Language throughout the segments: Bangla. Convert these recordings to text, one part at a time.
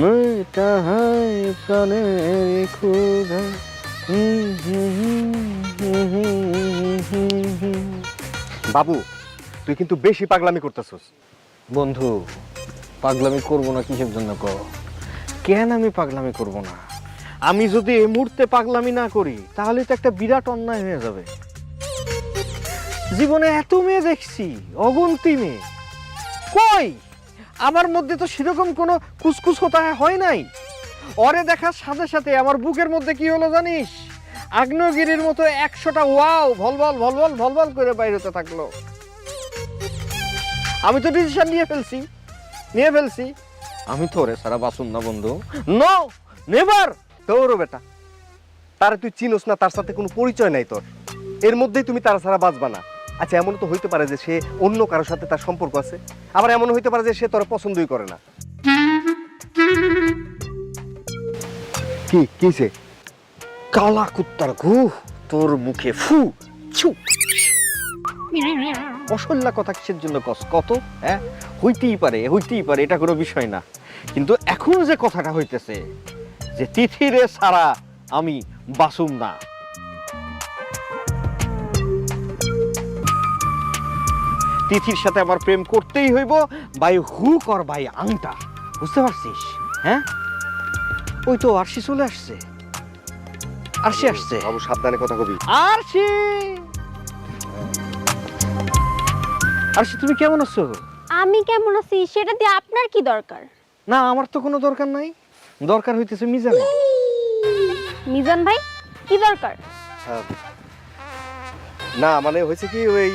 মেয়েটা হায় প্রাণের ক্ষুধা বাবু, তুই কিন্তু বেশি পাগলামি করতেছস। বন্ধু, পাগলামি করব না কিসের জন্য ক কেন আমি পাগলামি করব না? আমি যদি এই মুহূর্তে পাগলামি না করি, তাহলে তো একটা বিরাট অন্যায় হয়ে যাবে। জীবনে এত মেয়ে দেখছি, অগন্তি মেয়ে। কই? আমার মধ্যে তো সেরকম কোনো কুসকুস হতা হয় নাই। অরে দেখার সাথে সাথে আমার বুকের মধ্যে কি হলো জানিস? আগ্নেয়গিরির মতো একশোটা ওয়াও ভলভল ভলভল ভলভল করে বাইরেতে থাকল। আমি তো ডিসিশন নিয়ে ফেলছি নিয়ে ফেলছি। আমি তো ওরে সারা বাসুন না, বন্ধু। নো নেভার তোরও বেটা। তার তুই চিনোস না, তার সাথে কোনো পরিচয় নাই তোর। এর মধ্যেই তুমি তারা ছাড়া বাঁচবা না। আচ্ছা এমন তো হইতে পারে যে সে অন্য কারোর সাথে তার সম্পর্ক আছে। আবার এমন হইতে পারে যে সে তোর পছন্দই করে না। কি কিসে কালা কুত্তার ঘু তোর মুখে ফু, ছু। অসল্লা কথা কিসের জন্য কস? কত? হ্যাঁ? হইতেই পারে হইতেই পারে, এটা কোনো বিষয় না। কিন্তু এখন যে কথাটা হইতেছে, যে তিথিরে সারা আমি বাসুম না। তিথির সাথে আমার প্রেম করতেই হইব বাই হুক আর বাই আংটা। বুঝতে পারছিস? হ্যাঁ? ওই তো আরশি চলে আসছে। আরশি আসছে। বাবু সাবধানে কথা কবি। আরশি! আরশি তুমি কেমন আছো? আমি কেমন আছি? সেটা দিয়ে আপনার কি দরকার? না আমার তো কোনো দরকার নাই। দরকার হইতেছে মিজানে মিজান ভাই কি দরকার? আহ, না মানে হয়েছে কি ওই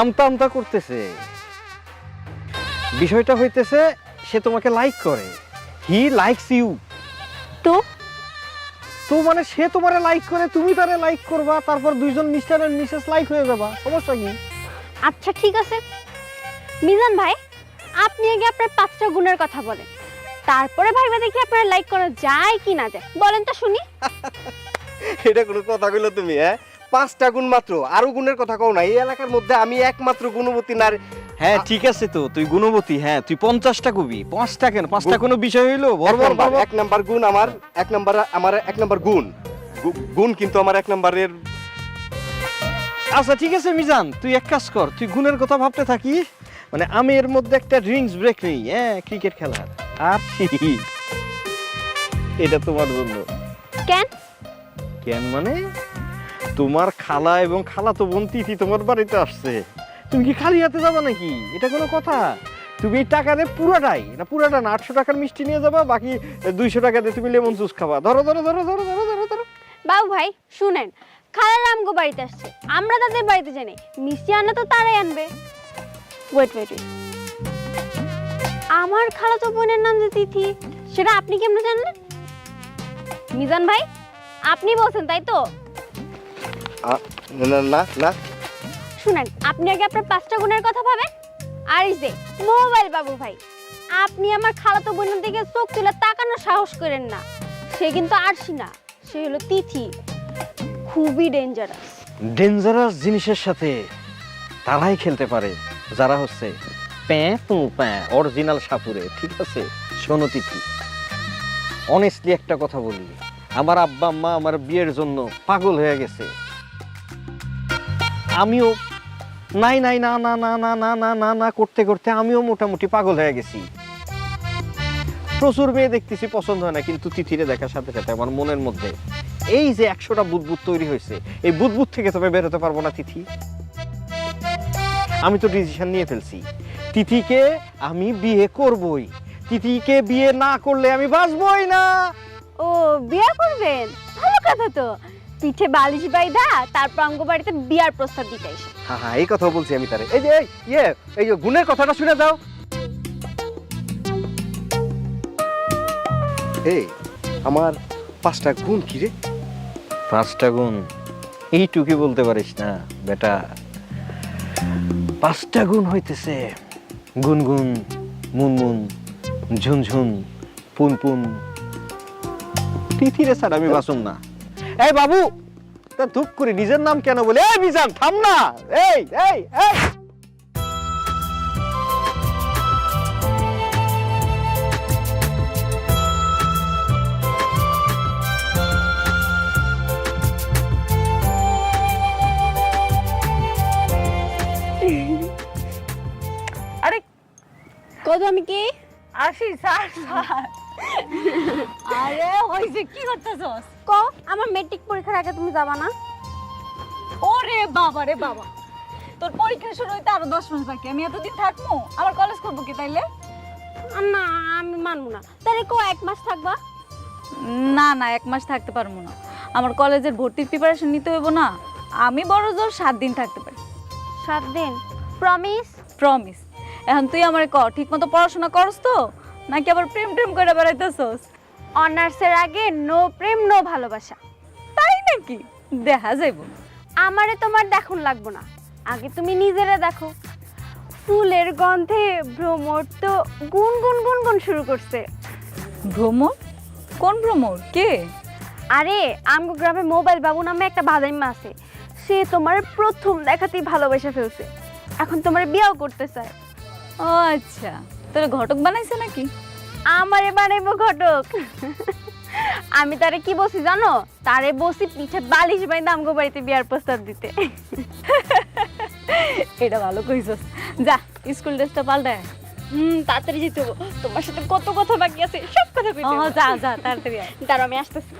আমতা আমতা করতেছে। বিষয়টা হইতেছে সে তোমাকে লাইক করে। হি লাইকস ইউ তো? তো মানে সে তোমারে লাইক করে তুমি তারে লাইক করবা তারপর দুইজন মিস্টার এন্ড মিসেস লাইক হয়ে যাবা। সমস্যা কি? আচ্ছা ঠিক আছে। মিজান ভাই আপনি আগে আপনার পাঁচটা গুণের কথা বলেন। তারপরে ভাইবা দেখি আপনার লাইক করা যায় কি না যায়। বলেন তো শুনি। এটা কোনো কথা কইলো তুমি হ্যাঁ? পাঁচটা গুণ মাত্র আরও গুণের কথা কও না এই এলাকার মধ্যে আমি একমাত্র গুণবতী নারী হ্যাঁ ঠিক আছে তো তুই গুণবতী হ্যাঁ তুই পঞ্চাশটা কবি পাঁচটা কেন? পাঁচটা কোনো বিষয় হইল? এক নাম্বার, এক নাম্বার গুণ আমার এক নাম্বার আমার এক নাম্বার গুণ। গুণ কিন্তু আমার এক নাম্বারের আচ্ছা ঠিক আছে মিজান তুই এক কাজ কর তুই গুণের কথা ভাবতে থাকিস মানে আমি এর মধ্যে একটা ড্রিঙ্কস ব্রেক নেই হ্যাঁ ক্রিকেট খেলার। আর? এটা তোমার জন্য। কেন? কেন মানে? তোমার খালা এবং খালা তো বোন তিথি তোমার বাড়িতে আসছে। তুমি কি খালি হাতে যাবা নাকি? এটা কোনো কথা। তুমি টাকা দিয়ে পুরাটাই না পুরাটা না, আটশো টাকার মিষ্টি নিয়ে যাবা, বাকি দুইশো টাকা দিয়ে তুমি লেমন জুস খাবা। ধরো ধরো ধরো ধরো ধরো ধরো ধরো। বাবু ভাই, শুনেন, খালার আমগো বাড়িতে আসছে। আমরা তাদের বাড়িতে জানি মিষ্টি আনা তো তারাই আনবে। ওয়েট ওয়েট আমার খালাতো বোনের নাম যে তিথি, সেটা আপনি কেমনে জানলেন? মিজান ভাই, আপনি বলছেন, তাই তো? না না না শুনেন আপনি আগে আপনার পাঁচটা গুণের কথা ভাবেন? আর এই যে মোবাইল বাবু ভাই আপনি আমার খালাতো বোনের দিকে চোখ তুলে তাকানোর সাহস করেন না। সে কিন্তু আরশি না সে হলো তিথি। খুবই ডেঞ্জারাস ডেঞ্জারাস জিনিসের সাথে তারাই খেলতে পারে যারা হচ্ছে প্যাঁ পু প্যাঁ অরিজিনাল সাপুরে ঠিক আছে? শোনো তিথি অনেস্টলি একটা কথা বলি। আমার আব্বা আম্মা আমার বিয়ের জন্য পাগল হয়ে গেছে। আমিও নাই নাই, না না না না না না না না করতে করতে আমিও মোটামুটি পাগল হয়ে গেছি। প্রচুর মেয়ে দেখতেছি, পছন্দ হয় না, কিন্তু তিথিরে দেখার সাথে সাথে আমার মনের মধ্যে এই যে একশোটা বুদবুদ তৈরি হয়েছে, এই বুদবুদ থেকে তবে বেরোতে পারব না তিথি। আমি তো ডিসিশন নিয়ে ফেলছি। তিথিকে আমি বিয়ে করবই। তিথিকে বিয়ে না করলে আমি বাঁচবই না। ও, বিয়ে করবেন? ভালো কথা তো। পিঠে বালিশ বাইদা তারপর অঙ্গ বাড়িতে বিয়ার প্রস্তাব দিতে এসে। হ্যাঁ হ্যাঁ এই কথা বলছি আমি তারে। এই যে এই ইয়ে এই যে গুণের কথাটা শুনে যাও। এই আমার পাঁচটা গুণ কি রে? পাঁচটা গুণ? এইটুকি বলতে পারিস না বেটা। পাঁচটা গুণ হইতেছে গুনগুন মুনমুন ঝুনঝুন পুনপুন তিথিরে স্যার আমি বাসুম না। এই বাবু তা ধূপ করি নিজের নাম কেন বলে? এই মিজান থাম না। এই এই এই। আরে কত আমি কি? আসি সার সার আরে হইছে কি করতেছস? ক আমার মেট্রিক পরীক্ষার আগে তুমি যাবা না? ওরে বাবা রে বাবা। তোর পরীক্ষা শুরু হইতে আরও দশ মাস বাকি আমি এতদিন থাকব? আমার কলেজ করব কি তাইলে? না আমি মানবো না। তাহলে কো এক মাস থাকবা? না না এক মাস থাকতে পারব না। আমার কলেজের ভর্তির প্রিপারেশন নিতে হইব না। আমি বড় জোর সাত দিন থাকতে পারি। সাত দিন? প্রমিস প্রমিস এখন তুই আমার ক ঠিক মতো পড়াশোনা করস তো? নাকি আবার প্রেম প্রেম করে বেড়াইতেছস? অনার্সের আগে নো প্রেম নো ভালোবাসা। তাই নাকি? দেখা যাইব। আমারে তোমার দেখুন লাগবো না। আগে তুমি নিজেরা দেখো। ফুলের গন্ধে ভ্রমর তো গুন গুন গুন গুন শুরু করছে। ভ্রমর? কোন ভ্রমর? কে? আরে আমগো গ্রামে মোবাইল বাবু নামে একটা বাদাইমা আছে। সে তোমার প্রথম দেখাতেই ভালোবেসে ফেলছে। এখন তোমার বিয়েও করতে চায়। ও আচ্ছা। তোর ঘটক বানাইছে নাকি? আমারে বানাইবো ঘটক। আমি তারে কি বসি জানো? তারে বসি পিঠে বালিশ বাইন্দা আমগো বাড়িতে বিয়ার প্রস্তাব দিতে। এটা ভালো কইছস যা স্কুল ড্রেসটা পাল্টায় হুম তাড়াতাড়ি যেতে হব। তোমার সাথে কত কথা বাকি আছে সব কথা কইতে যা যা তাড়াতাড়ি। দাঁড়াও আমি আসতেছি।